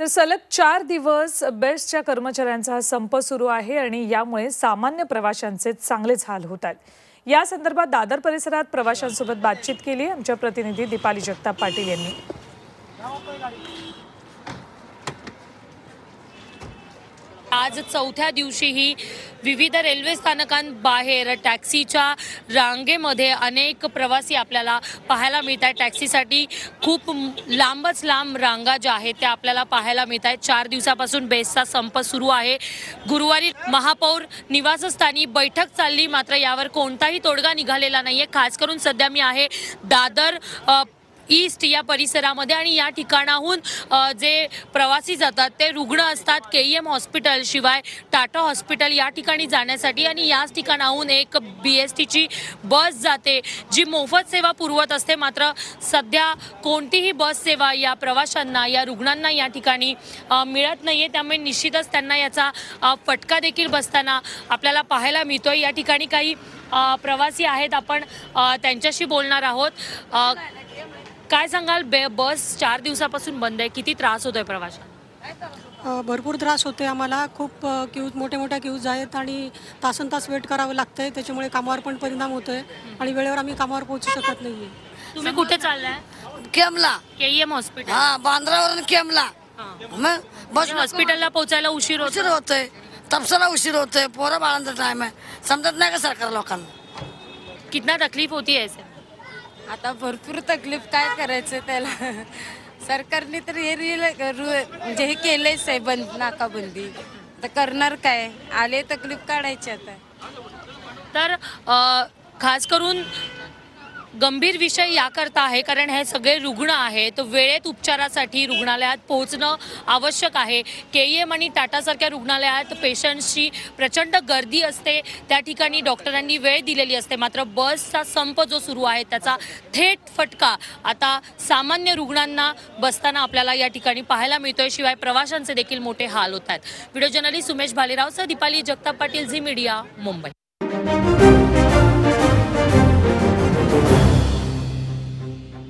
तर सलग चार दिवस बेस्टच्या कर्मचाऱ्यांचा हा संप सुरू आहे आणि यामुळे सामान्य प्रवाशांचे चांगलेच हाल होत आहेत. या संदर्भात दादर परिसरात प्रवाशांसोबत बातचीत केली. आमच्या प्रतिनिधी दीपाली जगताप पाटील यांनी. आज चौथ्या दिवशीही विविध रेल्वे स्थानकांबाहेर टॅक्सीच्या रांगेमध्ये अनेक प्रवासी आपल्याला पाहायला मिळत आहेत टॅक्सीसाठी खूप लांबच लांब रांगा ज्या आहेत त्या आपल्याला पाहायला मिळत आहेत चार दिवसापासून बेसचा संप सुरू आहे. गुरुवारी महापौर निवासस्थानी बैठक चालली. मात्र यावर कोणताही तोडगा निघालेला नाही आहे खास करून सध्या मी आहे दादर ईस्ट या परिसरामध्ये आणि या ठिकाणाहून जे प्रवासी जातात ते रुग्ण असतात. के ई एम हॉस्पिटल शिवाय टाटा हॉस्पिटल या ठिकाणी जाण्यासाठी आणि याच ठिकाणाहून एक बी एस टीची बस जाते जी मोफत सेवा पुरवत असते. मात्र सध्या कोणतीही बस सेवा या प्रवाशांना या रुग्णांना या ठिकाणी मिळत नाही आहे त्यामुळे निश्चितच त्यांना याचा फटका देखील बसताना आपल्याला पाहायला मिळतो या ठिकाणी काही प्रवासी आहेत. आपण त्यांच्याशी बोलणार आहोत. काय सांगाल? बे बस चार दिवसापासून बंद आहे. किती त्रास होतोय प्रवाशांना अ, भरपूर त्रास होते आम्हाला. खूप क्यूज मोठ्या मोठ्या क्यूज आहेत आणि तासन तास वेट करावं लागतंय. त्याच्यामुळे कामावर पण परिणाम होतोय आणि वेळेवर आम्ही कामावर पोहोचू शकत नाहीये. तुम्ही कुठे चाललाय? केमला. K M hospital. हा बांद्रावरून केमला. मग बस हॉस्पिटलला पोहोचायला उशीर होतो उशीर होतोय. तपसाला उशीर होतोय. पोरं बाळांचा टाइम आहे. समजत नाही का सरकार लोकांना? कितना तकलीफ होती है ऐसे आता भरपूर तकलीफ काय करायचं त्याला? सरकारने तर हे रिल रु- म्हणजे हे केलंच आहे बंद नाकाबंदी. तर करणार काय? आले तकलीफ काढायची आता. तर अ, खास करून गंभीर विषय याकरता आहे कारण हे सगळे रुग्ण आहेत. वेळेत उपचारासाठी रुग्णालयात पोहोचणं आवश्यक आहे. के ई एम आणि टाटासारख्या रुग्णालयात पेशंट्सची प्रचंड गर्दी असते. त्या ठिकाणी डॉक्टरांनी वेळ दिलेली असते. मात्र बसचा संप जो सुरू आहे त्याचा थेट फटका आता सामान्य रुग्णांना बसताना आपल्याला या ठिकाणी पाहायला मिळतोय. शिवाय प्रवाशांचे देखील मोठे हाल होत आहेत. व्हिडिओ जर्नलिस्ट सुमेश भालेराव सह दीपाली जगताप पाटील झी मीडिया मुंबई.